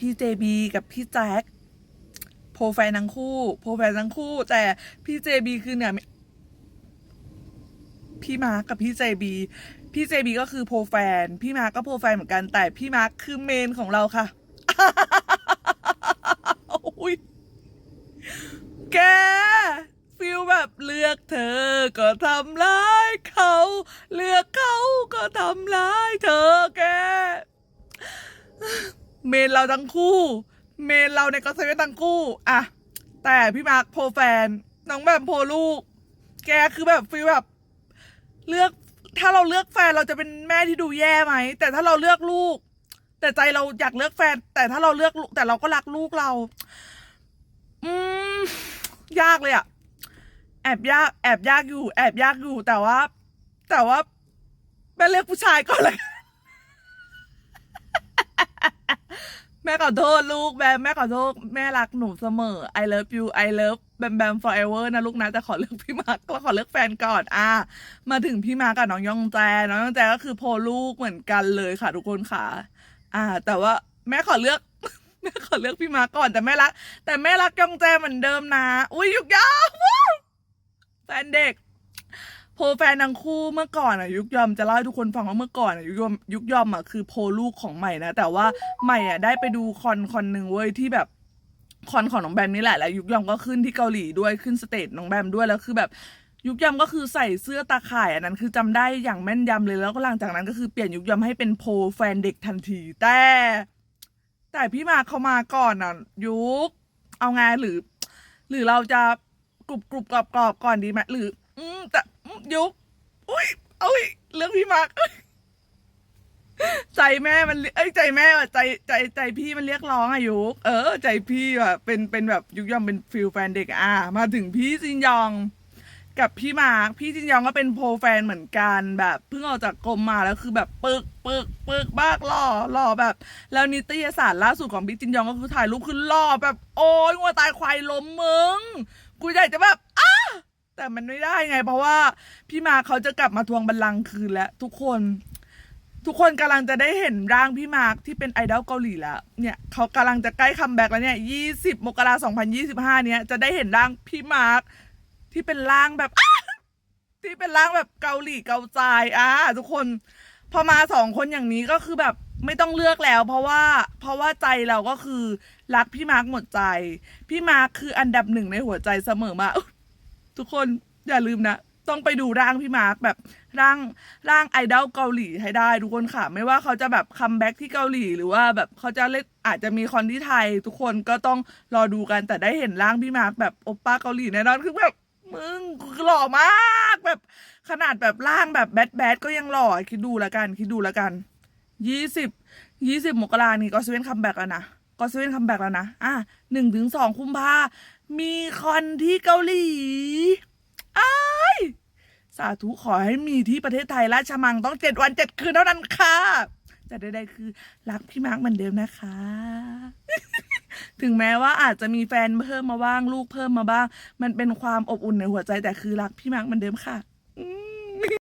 พี่เจบีกับพี่แจ็คโปรแฟนทั้งคู่ โปรแฟนทั้งคู่ แต่พี่เจบีคือเนี่ยพี่มาร์กกับพี่เจบีพี่เจบีก็คือโปรแฟน พี่มาร์กก็โปรแฟนเหมือนกันแต่พี่มาร์กคือเมนของเราค่ะโอ้ยแกฟิลแบบเลือกเธอก็ทำร้ายเขา เลือกเขาก็ทำร้ายเธอ เมนเราทั้งคู่ เมนเราในก็เซเว่นทั้งคู่อะแต่พี่มาร์คโพแฟน น้องแบบโพลูก แกคือแบบฟีลแบบ เลือกถ้าเราเลือกแฟนเราจะเป็นแม่ที่ดูแย่ไหม แต่ถ้าเราเลือกลูก แต่ใจเราอยากเลือกแฟน แต่ถ้าเราเลือกลูกแต่เราก็รักลูกเรา อืมยากเลยอะแอบยาก แอบยากอยู่ แอบยากอยู่แต่ว่า แต่ว่าแม่เลือกผู้ชายก่อนเลย แม่ขอโทษลูกแบมแม่ขอโทษแม่รักหนูเสมอ I love you I love แบมแบม forever นะลูกนะแต่ขอเลือกพี่มาร์กขอเลือกแฟนก่อนอะมาถึงพี่มาร์กกับน้องยองแจน้องยองแจก็คือโพลูกเหมือนกันเลยค่ะทุกคนค่ะ อ่า แต่ว่าแม่ขอเลือกแม่ขอเลือกพี่มาร์กก่อนแต่แม่รัก แต่แม่รักยองแจเหมือนเดิมนะ อุ้ยยุกยาวว้าแฟนเด็ก โพลแฟนทั้งคู่เมื่อก่อนอะยุกยอมจะเล่าให้ทุกคนฟังว่าเมื่อก่อนอะยุกยอมยุกยอมอะคือโพลลูกของใหม่นะแต่ว่าใหม่อะได้ไปดูคอนคอนหนึ่งเว้ยที่แบบคอนของน้องแบมนี่แหละแล้วยุกยอมก็ขึ้นที่เกาหลีด้วยขึ้นสเตจน้องแบมด้วยแล้วคือแบบยุกยอมก็คือใส่เสื้อตาข่ายอันนั้นคือจำได้อย่างแม่นยำเลยแล้วก็หลังจากนั้นก็คือเปลี่ยนยุกยอมให้เป็นโพลแฟนเด็กทันที แต่ แต่พี่มาเขามาก่อนอะ ยุกเอาไงหรือ หรือเราจะกรุบกรุบกรอบกรอบก่อนดีไหมหรือ อืมแต่ ยุกอุ้ยเอ้ยเรื่องพี่มาร์คใจแม่มันเอ้ยใจแม่อะใจใจใจพี่มันเรียกร้องอะยุกเออ ใจพี่อะเป็นเป็นแบบยุกยอมเป็นฟิลแฟนเด็กอะมาถึงพี่จินยอง กับพี่มาร์คพี่จินยองก็เป็นโพลแฟนเหมือนกันแบบเพิ่งออกจากกรมมาแล้วคือแบบปึกปึกปึกบ้ากหล่อหล่อแบบ แล้วนิตยสารล่าสุดของพี่จินยองก็คือถ่ายรูปคือหล่อแบบ โอ้ยงัวตายควายล้มมึงกูอยากจะแบบ แต่มันไม่ได้ไง เพราะว่าพี่มาเขาจะกลับมาทวงบัลลังก์คืนแล้วทุกคน ทุกคนกำลังจะได้เห็นร่างพี่มาร์คที่เป็นไอดอลเกาหลีแล้วเนี่ยเขากำลังจะใกล้คัมแบ็กแล้วเนี่ย20มกราคม2025เนี้ยจะได้เห็นร่างพี่มาร์คที่เป็นร่างแบบที่เป็นร่างแบบเกาหลีเกาใจอะทุกคน พอมาสองคนอย่างนี้ก็คือแบบไม่ต้องเลือกแล้ว เพราะว่าเพราะว่าใจเราก็คือรักพี่มาร์คหมดใจ พี่มาร์คคืออันดับหนึ่งในหัวใจเสมอมา ทุกคนอย่าลืมนะ ต้องไปดูร่างพี่มาร์คแบบร่างร่างไอดอลเกาหลีให้ได้ทุกคนค่ะ ไม่ว่าเขาจะแบบคัมแบ็กที่เกาหลีหรือว่าแบบเขาจะเล่นอาจจะมีคอนที่ไทย ทุกคนก็ต้องรอดูกันแต่ได้เห็นร่างพี่มาร์คแบบโอปป้าเกาหลีแน่นอนคือแบบมึงหล่อมากแบบขนาดแบบร่างแบบแบดแบดก็ยังหล่อคิดดูแล้วกัน คิดดูแล้วกันยี่สิบยี่สิบมกรานี่ก็เซเว่นคัมแบ็กแล้วนะก็เซเว่นคัมแบ็กแล้วนะอะหนึ่งถึงสองคุมภา มีคอนที่เกาหลีไอ้ายสาธุขอให้มีที่ประเทศไทยราชมังต้องเจ็ดวันเจ็ดคืนเท่านั้นค่ะ แต่ใดๆคือ รักพี่มาร์คเหมือนเดิมนะคะ ถึงแม้ว่าอาจจะมีแฟนเพิ่มมาบ้าง ลูกเพิ่มมาบ้าง มันเป็นความอบอุ่นในหัวใจแต่คือรักพี่มาร์คเหมือนเดิมค่ะ